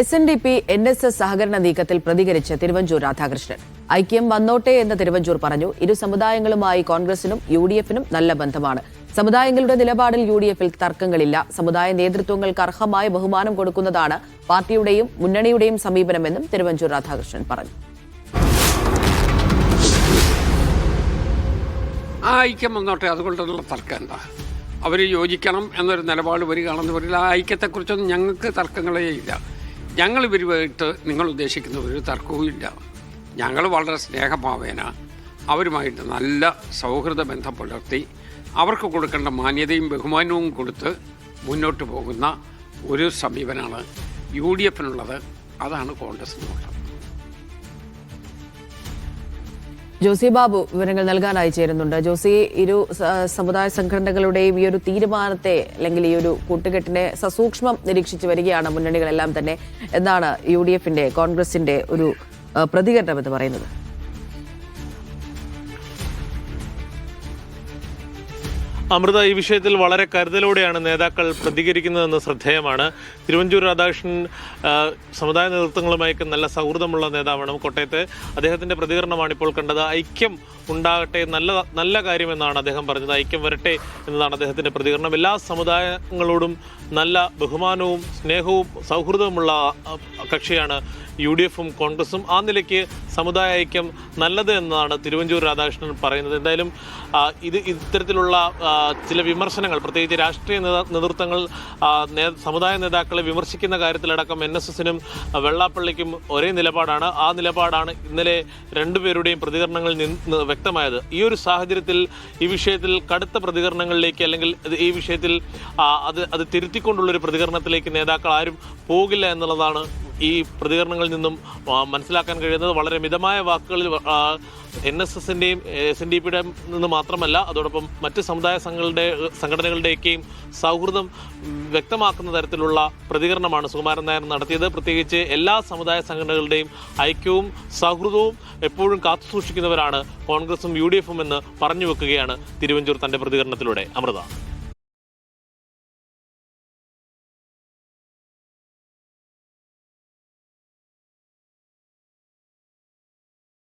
S N D P N S S സഹകരണ നീക്കത്തിൽ പ്രതികരിച്ച് തിരുവഞ്ചൂർ രാധാകൃഷ്ണൻ. ഐക്യം വന്നോട്ടെ എന്ന് തിരുവഞ്ചൂർ പറഞ്ഞു. ഇരു സമുദായങ്ങളുമായി കോൺഗ്രസിനും യു ഡി എഫിനും നല്ല ബന്ധമാണ്. സമുദായങ്ങളുടെ നിലപാടിൽ യു ഡി എഫിൽ തർക്കങ്ങളില്ല. സമുദായ നേതൃത്വങ്ങൾക്ക് അർഹമായ ബഹുമാനം കൊടുക്കുന്നതാണ് പാർട്ടിയുടെയും മുന്നണിയുടെയും സമീപനമെന്നും തിരുവഞ്ചൂർ രാധാകൃഷ്ണൻ പറഞ്ഞു. ആ ഐക്യം വന്നോട്ടെ അതുകൊണ്ടുള്ള തർക്കം എന്താ? അവർ യോജിക്കണം എന്നൊരു നിലപാട് വരികയാണെന്ന് പറഞ്ഞാൽ ആ ഐക്യത്തെക്കുറിച്ചൊന്നും ഞങ്ങൾക്ക് തർക്കങ്ങളേ ഇല്ല. ഞങ്ങൾ ഇവരുമായിട്ട് നിങ്ങൾ ഉദ്ദേശിക്കുന്ന ഒരു തർക്കവും ഇല്ല. ഞങ്ങൾ വളരെ സ്നേഹഭാവേന അവരുമായിട്ട് നല്ല സൗഹൃദ ബന്ധം പുലർത്തി അവർക്ക് കൊടുക്കേണ്ട മാന്യതയും ബഹുമാനവും കൊടുത്ത് മുന്നോട്ട് പോകുന്ന ഒരു സമീപനമാണ് യു ഡി എഫിനുള്ളത്. അതാണ് കോൺഗ്രസിനുള്ളത് ജോസി ബാബു വിവരങ്ങൾ നൽകാനായി ചേരുന്നുണ്ട്. ജോസി ഇരു സമുദായ സംഘടനകളുടെയും ഈ ഒരു തീരുമാനത്തെ അല്ലെങ്കിൽ ഈ ഒരു കൂട്ടുകെട്ടിനെ സസൂക്ഷ്മം നിരീക്ഷിച്ചു വരികയാണ് മുന്നണികളെല്ലാം തന്നെ എന്നാണ് യു ഡി എഫിന്റെ കോൺഗ്രസിന്റെ ഒരു പ്രതികരണം എന്ന് പറയുന്നത്. അമൃത ഈ വിഷയത്തിൽ വളരെ കരുതലോടെയാണ് നേതാക്കൾ പ്രതികരിക്കുന്നതെന്ന് ശ്രദ്ധേയമാണ്. തിരുവഞ്ചൂർ രാധാകൃഷ്ണൻ സമുദായ നേതൃത്വങ്ങളുമായി നല്ല സൗഹൃദമുള്ള നേതാവാണ് കോട്ടയത്ത്. അദ്ദേഹത്തിന്റെ പ്രതികരണമാണ് ഇപ്പോൾ കണ്ടത്. ഐക്യം ഉണ്ടാകട്ടെ നല്ല നല്ല കാര്യമെന്നാണ് അദ്ദേഹം പറഞ്ഞത്. ഐക്യം വരട്ടെ എന്നതാണ് അദ്ദേഹത്തിന്റെ പ്രതികരണം. എല്ലാ സമുദായങ്ങളോടും നല്ല ബഹുമാനവും സ്നേഹവും സൗഹൃദവുമുള്ള കക്ഷിയാണ് യു ഡി എഫും കോൺഗ്രസും. ആ നിലയ്ക്ക് സമുദായ ഐക്യം നല്ലത് എന്നതാണ് തിരുവഞ്ചൂർ രാധാകൃഷ്ണൻ പറയുന്നത്. എന്തായാലും ഇത് ഇത്തരത്തിലുള്ള ചില വിമർശനങ്ങൾ പ്രത്യേകിച്ച് രാഷ്ട്രീയ നേതാ- നേതൃത്വങ്ങൾ സമുദായ നേതാക്കളെ വിമർശിക്കുന്ന കാര്യത്തിലടക്കം എൻ എസ് എസിനും വെള്ളാപ്പള്ളിക്കും ഒരേ നിലപാടാണ്. ആ നിലപാടാണ് ഇന്നലെ രണ്ടുപേരുടെയും പ്രതികരണങ്ങളിൽ നിന്ന് വ്യക്തമായത്. ഈ ഒരു സാഹചര്യത്തിൽ ഈ വിഷയത്തിൽ കടുത്ത പ്രതികരണങ്ങളിലേക്ക് അല്ലെങ്കിൽ ഈ വിഷയത്തിൽ അത് അത് തിരുത്തിക്കൊണ്ടുള്ളൊരു പ്രതികരണത്തിലേക്ക് നേതാക്കൾ ആരും പോകില്ല എന്നുള്ളതാണ് ഈ പ്രതികരണങ്ങളിൽ നിന്നും മനസ്സിലാക്കാൻ കഴിയുന്നത് വളരെ മിതമായ വാക്കുകളിൽ എൻ എസ് എസിന്റെയും എസ് എൻ ഡി പിയുടെ നിന്ന് മാത്രമല്ല അതോടൊപ്പം മറ്റ് സമുദായ സംഘങ്ങളുടെ സംഘടനകളുടെയൊക്കെയും സൗഹൃദം വ്യക്തമാക്കുന്ന തരത്തിലുള്ള പ്രതികരണമാണ് സുകുമാരൻ നായർ നടത്തിയത്. പ്രത്യേകിച്ച് എല്ലാ സമുദായ സംഘടനകളുടെയും ഐക്യവും സൗഹൃദവും എപ്പോഴും കാത്തു സൂക്ഷിക്കുന്നവരാണ് കോൺഗ്രസും യു ഡി എഫും എന്ന് പറഞ്ഞു വെക്കുകയാണ് തിരുവഞ്ചൂർ തന്റെ പ്രതികരണത്തിലൂടെ. അമൃത.